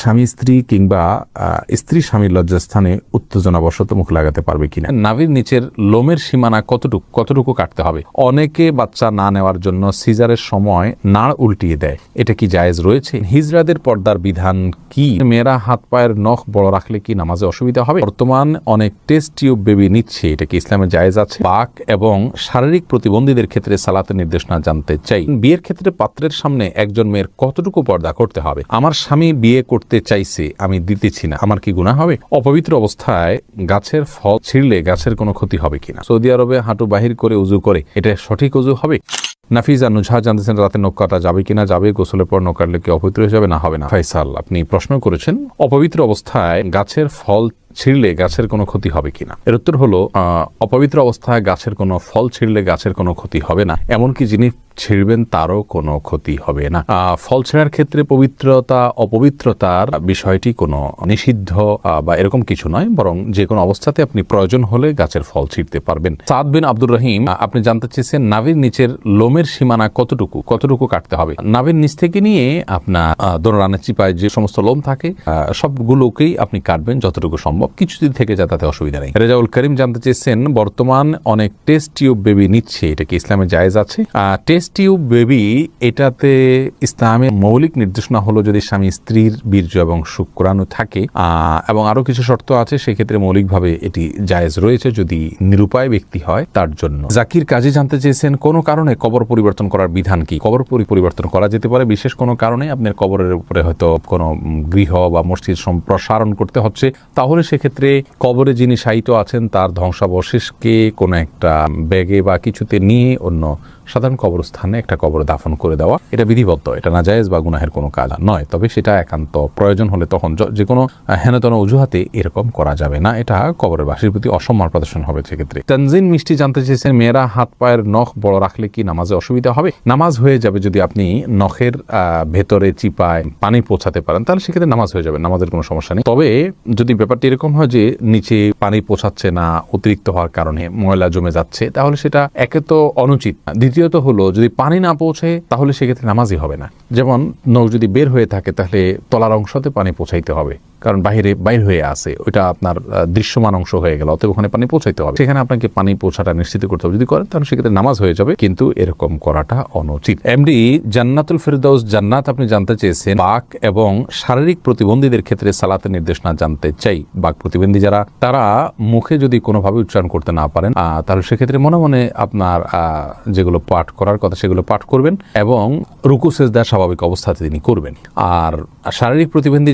স্বামী, স্ত্রী কিংবা স্ত্রী স্বামীর লজ্জাস্থানে উত্তেজনাবশত মুখ লাগাতে পারবে কিনা? নাভির নিচের লোমের সীমানা কতটুকু কতটুকু কাটতে হবে? অনেকে বাচ্চা না নেওয়ার জন্য সিজারের সময় নাড় উল্টিয়ে দেয়। এটা কি জায়েজ রয়েছে? হিজরাদের পর্দার বিধান কি? মেয়েরা হাত পায়ের নখ বড় রাখলে কি নামাজে অসুবিধা হবে? বর্তমান অনেক টেস্ট টিউব বেবি নিচ্ছে। এটা কি ইসলামে জায়েজ আছে? পাক এবং শারীরিক প্রতিবন্ধীদের ক্ষেত্রে সালাতের নির্দেশনা জানতে চাই। বিয়ের ক্ষেত্রে পাত্রের সামনে একজন মেয়ের কতটুকু পর্দা করতে হবে? আমার স্বামী বিয়ে করতে চাইছে, আমি দিতেছি না। আমার কি গুণা হবে? অপবিত্র অবস্থায় গাছের ফল ছিঁড়লে গাছের কোনো ক্ষতি হবে কিনা সৌদি আরবে হাঁটু বাহির করে উজু করে, এটা সঠিক উজু হবে? নাফিজা নুজহা জানতেছেন রাতে নৌকাটা যাবে কিনা, যাবে, গোসলের পর কাটলে কি অপবিত্র হয়ে যাবে না হবে না? ফাইসাল, আপনি প্রশ্ন করেছেন, অপবিত্র অবস্থায় গাছের ফল ছিঁড়লে গাছের কোনো ক্ষতি হবে কিনা? এর উত্তর হলো অপবিত্র অবস্থায় গাছের কোনো ফল ছিঁড়লে গাছের কোনো ক্ষতি হবে না। এমনকি যিনি ছিঁড়বেন তারও কোনো ক্ষতি হবে না। ফল ছেঁড়ার ক্ষেত্রে পবিত্রতা, অপবিত্রতার বিষয়টি কোনো নিষিদ্ধ বা এরকম কিছু নয়। বরং যে কোনো অবস্থাতে আপনি প্রয়োজন হলে গাছের ফল ছিঁড়তে পারবেন। সাদ বিন আব্দুর রহিম আপনি জানতে চেয়েছেন নাভির নিচের লোমের সীমানা কতটুকু কতটুকু কাটতে হবে? নাভির নিচ থেকে নিয়ে আপনার দোরানের চিপায় যে সমস্ত লোম থাকে সবগুলোকেই আপনি কাটবেন যতটুকু সম্ভব। কিছু যদি থেকে তাতে অসুবিধা নেই। রেজাউল করিম জানতে চেয়েছেন, বর্তমান অনেক টেস্ট টিউব বেবি নিচ্ছে, এটা কি ইসলামে জায়েজ আছে? টেস্ট টিউব বেবি, এটাতে ইসলামের মৌলিক নির্দেশনা হলো যদি স্বামী স্ত্রীর বীর্য এবং শুক্রাণু থাকে এবং আরও কিছু শর্ত আছে, সেক্ষেত্রে মৌলিকভাবে এটি জায়েজ রয়েছে যদি নিরুপায় ব্যক্তি হয় তার জন্য। জাকির কাজী জানতে চেয়েছেন, কোনো কারণে কবর পরিবর্তন করার বিধান কি? কবর পরিবর্তন করা যেতে পারে, বিশেষ কোনো কারণে? আপনার কবরের উপরে হয়তো কোনো গৃহ বা মসজিদ সম্প্রসারণ করতে হচ্ছে, তাহলে সেক্ষেত্রে কবরে যিনি শায়িত আছেন, তার ধ্বংসাবশেষকে কোনো একটা ব্যাগে বা কিছুতে নিয়ে অন্য সাধারণ কবরস্থানে একটা কবর দাফন করে দেওয়া, এটা বিধিবদ্ধ। এটা নাজায়েজ বা গুনাহের কোনো কাজ নয়। তবে সেটা একান্ত প্রয়োজন হলে তখন য- কোনো হেনতন অজুহাতে এরকম করা যাবে না। এটা কবরের বাসীর প্রতি অসম্মান প্রদর্শন হবে সেক্ষেত্রে। তানজিন মিষ্টি জানতে চেয়েছেন, মেয়েরা হাত পায়ের নখ বড় রাখলে কি নামাজে অসুবিধা হবে? নামাজ হয়ে যাবে যদি আপনি নখের ভেতরে চিপায় পানি পৌঁছাতে পারেন, তাহলে সেক্ষেত্রে নামাজ হয়ে যাবে, নামাজের কোনো সমস্যা নেই। তবে যদি ব্যাপারটি এরকম হয় যে নিচে পানি পৌঁছাচ্ছে না, অতিরিক্ত হওয়ার কারণে ময়লা জমে যাচ্ছে, তাহলে সেটা একে তো অনুচিত। দ্বিতীয়ত হলো, যদি পানি না পৌঁছে, তাহলে সেক্ষেত্রে নামাজই হবে না। যেমন নখ যদি বের হয়ে থাকে, তাহলে তলার অংশতে পানি পৌঁছাইতে হবে। কারণ বাইরে বাইর হয়ে আছে, ওইটা আপনার দৃশ্যমান অংশ হয়ে গেল, অতএব ওখানে পানি পৌঁছাইতে হবে। সেখানে আপনাকে পানি পৌঁছাটা নিশ্চিত করতে হবে। যদি করেন, তাহলে সেক্ষেত্রে নামাজ হয়ে যাবে, কিন্তু এরকম করাটা অনুচিত। এমডি জান্নাতুল ফেরদৌস জান্নাত আপনি জানতে চেয়েছেন। বাক এবং শারীরিক প্রতিবন্ধীদের ক্ষেত্রে সালাতের নির্দেশনা জানতে চাই। বাক প্রতিবন্ধী যারা, তারা মুখে যদি কোনোভাবে উচ্চারণ করতে না পারেন তাহলে সেক্ষেত্রে মনে মনে আপনার যেগুলো পাঠ করার কথা সেগুলো পাঠ করবেন এবং রুকু, সেজদা স্বাভাবিক অবস্থাতে তিনি করবেন। আর শারীরিক প্রতিবন্ধী